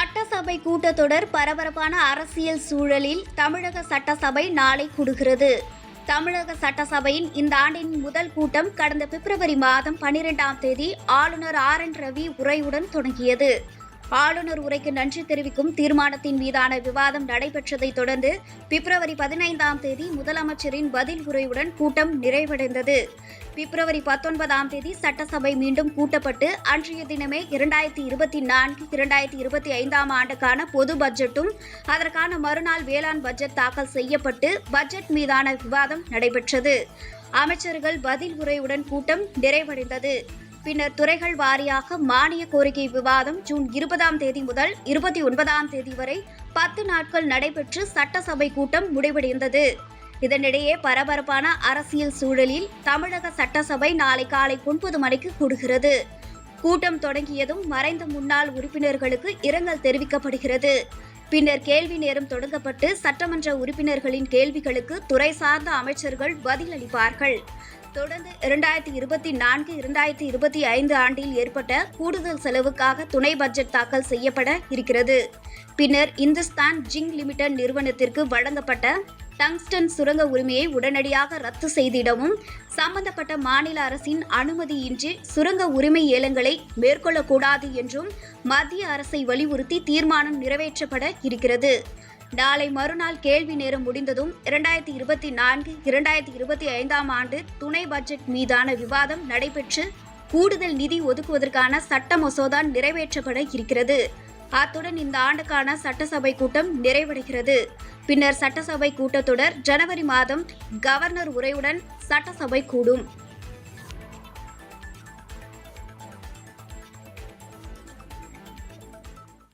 சட்டசபை கூட்டத்தொடர் பரபரப்பான அரசியல் சூழலில் தமிழக சட்டசபை நாளை கூடுகிறது. தமிழக சட்டசபையின் இந்த ஆண்டின் முதல் கூட்டம் கடந்த பிப்ரவரி மாதம் பனிரெண்டாம் தேதி ஆளுநர் ஆர் என் ரவி உரையுடன் தொடங்கியது. ஆளுநர் உரைக்கு நன்றி தெரிவிக்கும் தீர்மானத்தின் மீதான விவாதம் நடைபெற்றதைத் தொடர்ந்து பிப்ரவரி பதினைந்தாம் தேதி முதலமைச்சரின் பதில் உரையுடன் கூட்டம் நிறைவடைந்தது. பிப்ரவரி பத்தொன்பதாம் தேதி சட்டசபை மீண்டும் கூட்டப்பட்டு அன்றைய தினமே இரண்டாயிரத்தி இருபத்தி நான்கு இரண்டாயிரத்தி இருபத்தி ஐந்தாம் ஆண்டுக்கான பொது பட்ஜெட்டும் அதற்கான மறுநாள் வேளாண் பட்ஜெட் தாக்கல் செய்யப்பட்டு பட்ஜெட் மீதான விவாதம் நடைபெற்றது. அமைச்சர்கள் பதில் உரையுடன் கூட்டம் நிறைவடைந்தது. பின்னர் துறைகள் வாரியாக மானிய கோரிக்கை விவாதம் ஜூன் இருபதாம் தேதி முதல் இருபத்தி ஒன்பதாம் தேதி வரை பத்து நாட்கள் நடைபெற்று சட்டசபை கூட்டம் முடிவடைந்தது. இதனிடையே பரபரப்பான அரசியல் சூழலில் தமிழக சட்டசபை நாளை காலை ஒன்பது மணிக்கு கூடுகிறது. கூட்டம் தொடங்கியதும் மறைந்த முன்னாள் உறுப்பினர்களுக்கு இரங்கல் தெரிவிக்கப்படுகிறது. பின்னர் கேள்வி நேரம் தொடங்கப்பட்டு சட்டமன்ற உறுப்பினர்களின் கேள்விகளுக்கு துறை சார்ந்த அமைச்சர்கள் பதிலளிப்பார்கள் தொடர்ந்து இரண்டாயிரத்தி இருபத்தி நான்கு இரண்டாயிரத்தி இருபத்தி ஐந்து ஆண்டில் ஏற்பட்ட கூடுதல் செலவுக்காக துணை பட்ஜெட் தாக்கல் செய்யப்பட இருக்கிறது. பின்னர் இந்துஸ்தான் ஜிங் லிமிடெட் நிறுவனத்திற்கு வழங்கப்பட்ட டங்ஸ்டன் சுரங்க உரிமையை உடனடியாக ரத்து செய்திடவும். சம்பந்தப்பட்ட மாநில அரசின் அனுமதியின்றி சுரங்க உரிமை ஏலங்களை மேற்கொள்ளக்கூடாது என்றும் மத்திய அரசை வலியுறுத்தி தீர்மானம் நிறைவேற்றப்பட இருக்கிறது. நாளை மறுநாள் கேள்வி நேரம் முடிந்ததும் இரண்டாயிரத்தி இருபத்தி நான்கு இரண்டாயிரத்தி இருபத்தி ஐந்தாம் ஆண்டு துணை பட்ஜெட் மீதான விவாதம் நடைபெற்று கூடுதல் நிதி ஒதுக்குவதற்கான சட்ட மசோதா நிறைவேற்றப்பட இருக்கிறது. அத்துடன் இந்த ஆண்டுக்கான சட்டசபை கூட்டம் நிறைவடைகிறது. பின்னர் சட்டசபை கூட்டத்தொடர் ஜனவரி மாதம் கவர்னர் உரையுடன் சட்டசபை கூடும்.